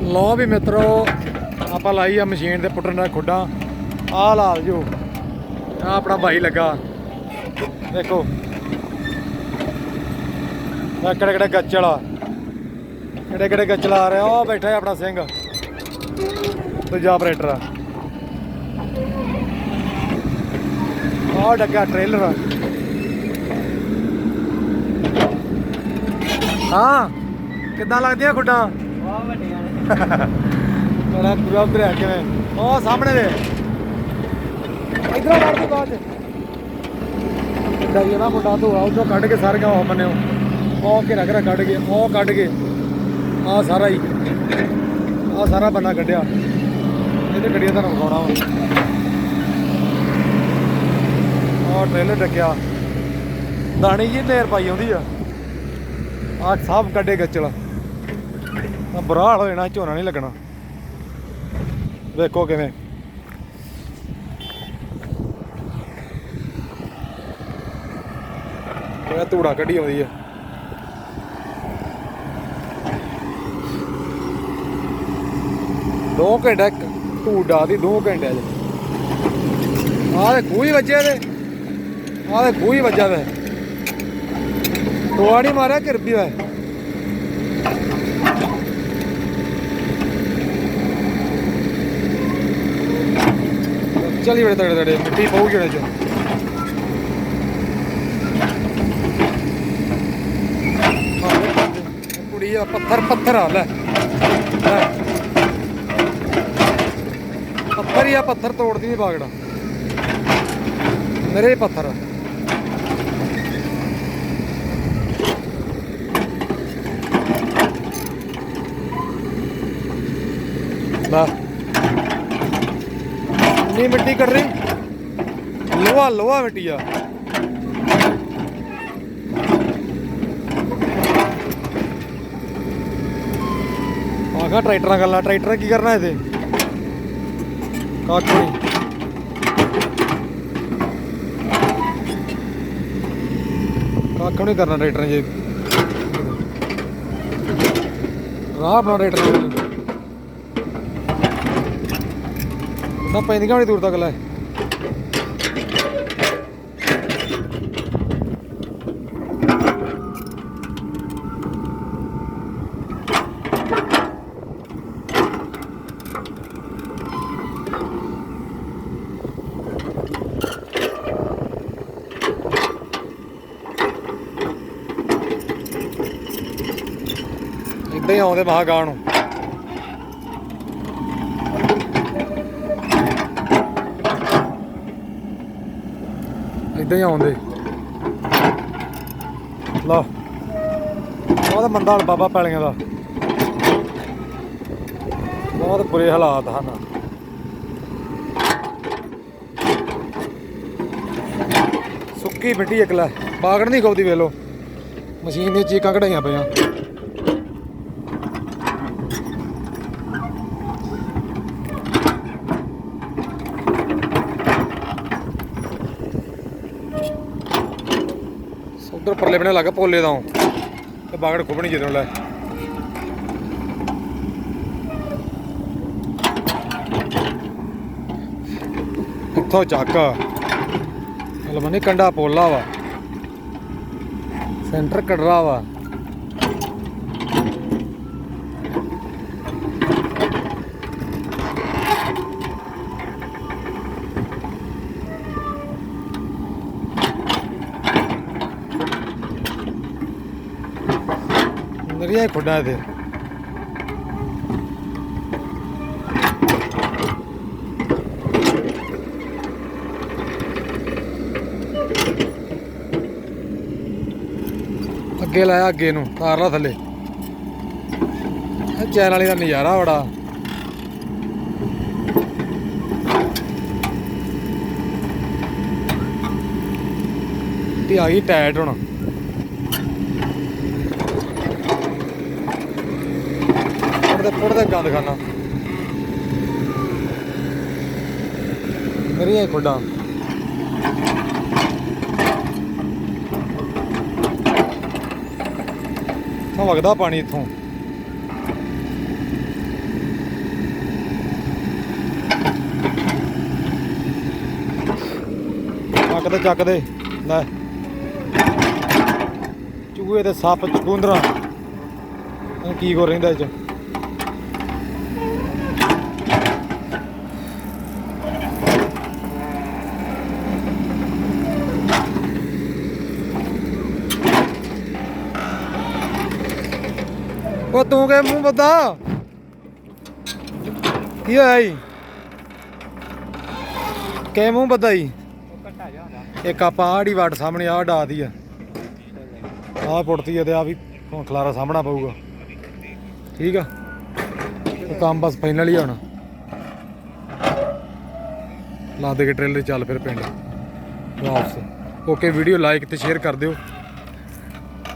ਲੋ ਵੀ ਮਿੱਤਰੋ, ਆਪਾਂ ਲਾਈ ਆ ਮਸ਼ੀਨ ਦੇ ਪੁੱਟਣ ਦਾ ਖੁੱਡਾਂ। ਆਹ ਲਾਲ ਜੋ। ਆ ਆਪਣਾ ਭਾਈ ਲੱਗਾ। ਦੇਖੋ। ਆ ਕਿਹੜੇ ਕਿਹੜੇ ਗੱਚ ਕਿਹੜੇ ਕਿਹੜੇ ਗੱਚ ਲਾ ਰਿਹਾ ਉਹ ਬੈਠਾ ਆਪਣਾ ਸਿੰਘ। ਦੂਜਾ ਆਪਰੇਟਰ ਆ। ਆਹ ਡੱਗਾ ਟ੍ਰੇਲਰ ਹਾਂ। ਕਿੱਦਾਂ ਲੱਗਦੀਆਂ ਖੁੱਡਾਂ? ਬਹੁਤ ਵੱਡੀਆਂ ਨੇ ਪੂਰਾ ਉਧਰ ਆ ਕਿਵੇਂ? ਉਹ ਸਾਹਮਣੇ ਦੇ ਇਧਰੋਂ ਵੜ ਦੀ ਬਾਅਦ ਡਰੀ ਨਾ ਮੁੰਡਾ ਤੋਂ ਆ ਉਧਰੋਂ ਕੱਢ ਕੇ ਸਾਰੀਆਂ ਉਹ ਮੰਨਿਓ। ਉਹ ਕੇ ਰਗਰਾ ਕੱਢ ਕੇ, ਉਹ ਕੱਢ ਕੇ। ਆ ਸਾਰਾ ਹੀ। ਆ ਸਾਰਾ ਬੰਦਾ ਕੱਢਿਆ। ਇਹਦੇ ਗੱਡੀਆਂ ਤੁਹਾਨੂੰ ਵਿਖਾਉਣਾ ਵਾ। ਉਹ ਟ੍ਰੇਲਰ ਡੱਕਿਆ। ਦਾਣੀ ਜੀ ਨੇਰ ਪਾਈ ਆਉਂਦੀ ਆ। ਆ ਸਭ ਕੱਢੇ ਗੱਚਲ। ਆ ਬੁਰਾ ਹਾਲ ਹੋ ਜਾਣਾ, ਝੋਨਾ ਨਹੀਂ ਲੱਗਣਾ। ਵੇਖੋ ਕਿਵੇਂ। ਕਿਵੇਂ ਧੂੜਾ ਕੱਢੀ ਆਉਂਦੀ ਆ। ਦੋ ਘੰਟੇ ਧੂੜਾ ਦੀ ਦੋ ਘੰਟੇ ਆ ਆਹ ਦੇ ਖੂਹੀ ਵੱਜਿਆ ਤੇ। ਆਹ ਦੇ ਖੂਹੀ ਵੱਜਾ ਵੇ। ਟੋਆ ਨਹੀਂ ਮਾਰਿਆ ਕਿਰਪੀ ਵੇ। ਚਲੀ ਬੜੇ ਤੜੇ ਤੜੇ, ਮਿੱਟੀ ਪਊਗੀ ਉਹਦੇ ਚ। ਕੁੜੀ ਆ, ਪੱਥਰ ਪੱਥਰ ਆ, ਲੈ। ਪੱਥਰ ਹੀ ਆ, ਪੱਥਰ ਤੋੜਦੀ ਨਹੀਂ ਬਾਗੜਾ। ਮੇਰੇ ਪੱਥਰ ਆ। ਲੈ। ਨੀ ਮਿੱਟੀ ਕੱਢ ਰਹੀ। ਲੋਹਾ ਲੋਹਾ ਮਿੱਟੀ ਆ। ਆਖਾ ਟਰੈਕਟਰਾਂ ਗੱਲਾਂ, ਟਰੈਕਟਰ ਕੀ ਕਰਨਾ ਇਹਦੇ? ਕੱਖ ਨਹੀਂ। ਕੱਖ ਨਹੀਂ ਕਰਨਾ ਟਰੈਕਟਰਾਂ ਜੇ ਰਾਹ ਆਪਣਾ ਟਰੈਕਟਰ ਨਾ ਪੈਂਦੀਆਂ ਬੜੀ ਦੂਰ ਤੱਕ ਲੈ। ਇਦਾਂ ਹੀ ਆਉਂਦੇ ਮਹਾਗਾਂ ਨੂੰ। ਇਦਾਂ ਹੀ ਆਉਂਦੇ। ਲਾ। ਬਹੁਤ ਮੰਦਾ ਹਾਲ ਬਾਬਾ ਪੈਲੀਆਂ ਦਾ। ਬਹੁਤ ਬੁਰੇ ਹਾਲਾਤ ਹਨ। ਸੁੱਕੀ ਮਿੱਟੀ ਇੱਕ ਬਾਗੜ ਨਹੀਂ ਗਾਉਦੀ ਵੇਲੋ ਮਸ਼ੀਨ ਦੀਆਂ ਚੀਕਾਂ ਕਢਾਈਆਂ ਪਈਆਂ। ਉਧਰ ਪਰਲੇ ਬਣੇ ਲੱਗਾ ਪੋਲੇ ਦਾ ਤੇ ਬਾਗੜ ਖੁੱਬਣੀ ਜਦੋਂ ਲੈ ਇੱਥੋਂ ਚੱਕ। ਲਮਨੇ ਕੰਡਾ ਪੋਲਾ ਵਾ। ਸੈਂਟਰ ਕੜਰਾ ਵਾ। ਨਰੀਆ ਖੁੱਡਾ ਇਹਦੇ। ਅੱਗੇ ਲਾਇਆ ਅੱਗੇ ਨੂੰ, ਤਾਰ ਥੱਲੇ। ਇਹ ਚੈਨ ਵਾਲੀ ਦਾ ਨਜ਼ਾਰਾ ਬੜਾ। ਤੇ ਆ ਗਈ ਟਾਇਟ ਹੁਣ। ਦਾ ਥੋੜਾ ਜਿਹਾ ਗੰਦ ਖਾਣਾ ਮੇਰੀਆਂ ਖੁੱਡਾਂ। ਤਾਂ ਵਗਦਾ ਪਾਣੀ, ਇੱਥੋਂ। ਚੱਕਦੇ ਚੱਕਦੇ ਲੈ। ਚੂਹੇ ਤੇ ਸੱਪ, ਚਕੁੰਦਰਾ। ਕੀ ਕੋ ਰਹਿੰਦਾ ਇਹ ਚ? ਉਹ ਤੂੰ ਕੇ ਮੂੰਹ ਬੱਦਾ? ਕੀ ਹੋਇਆ ਜੀ? ਕੇ ਮੂੰਹ ਬੱਦਾ ਜੀ? ਇੱਕ ਆਪਾਂ ਆੜੀ ਵਾਟ ਸਾਹਮਣੇ ਆਹ ਡਾਤੀ ਆ। ਆਹ ਪੁੱਟਤੀ ਆ ਤੇ ਆ ਵੀ ਹੁਣ ਖਲਾਰਾ ਸਾਹਮਣਾ ਪਊਗਾ। ਠੀਕ ਆ? ਕੰਮ ਬਸ ਫਾਈਨਲ ਹੀ ਆ ਲਾ ਦੇ ਕੇ ਟ੍ਰੇਲਰ ਚੱਲ ਫਿਰ ਪਿੰਡ। ਵਾਪਸ। ਓਕੇ ਵੀਡੀਓ ਲਾਈਕ ਤੇ ਸ਼ੇਅਰ ਕਰ ਦਿਓ।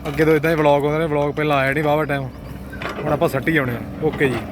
ਅੱਗੇ ਤੋਂ ਇਦਾਂ ਹੀ ਵਲੌਗ ਆਉਂਦੇ ਨੇ ਵਲੌਗ ਪਹਿਲਾਂ ਆਇਆ ਨਹੀਂ ਵਾਵਾ ਟਾਈਮ ਹੁਣ ਆਪਾਂ ਸੱਟੀ ਆਉਣੇ ਆ। ਓਕੇ ਜੀ।